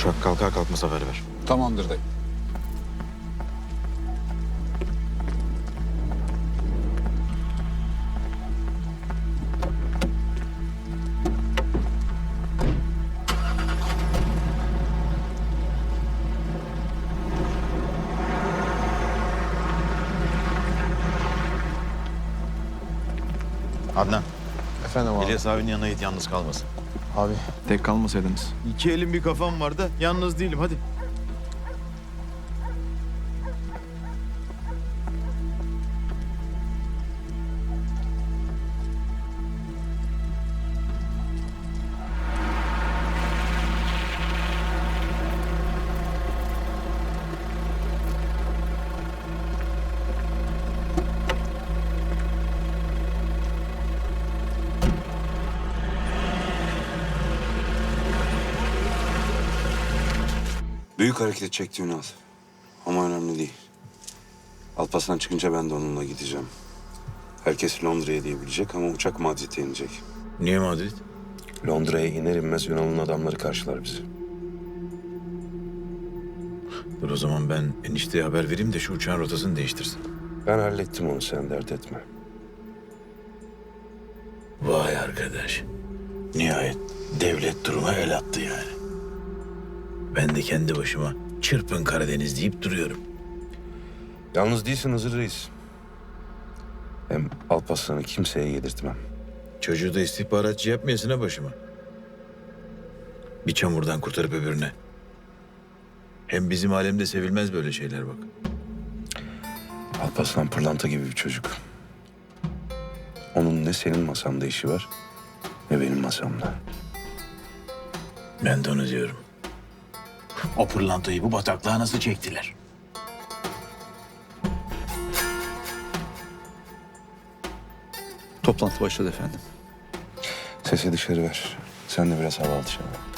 Uçak kalkar kalkmaz haber ver. Tamamdır dayı. Adnan, Efendim abi. İlyas abinin yanına git yalnız kalmasın. Abi tek kalmasaydınız. İki elim bir kafam var da yalnız değilim hadi. Büyük hareket çekti Ünal. Ama önemli değil. Alparslan çıkınca ben de onunla gideceğim. Herkes Londra'ya diyebilecek ama uçak Madrid'e inecek. Niye Madrid? Londra'ya iner inmez Ünal'ın adamları karşılar bizi. Dur o zaman ben enişteye haber vereyim de şu uçağın rotasını değiştirsin. Ben hallettim onu sen dert etme. Vay arkadaş. Nihayet devlet duruma el attı yani. Ben de kendi başıma çırpın Karadeniz deyip duruyorum. Yalnız değilsin Hızır Reis. Hem Alparslan'ı kimseye yedirtmem. Çocuğu da istihbaratçı yapmayasın ha başıma. Bir çamurdan kurtarıp öbürüne. Hem bizim alemde sevilmez böyle şeyler bak. Alparslan pırlanta gibi bir çocuk. Onun ne senin masanda işi var ne benim masamda. Ben de onu diyorum. O pırlantayı bu bataklığa nasıl çektiler? Toplantı başladı efendim. Sesi dışarı ver. Sen de biraz hava al dışarı.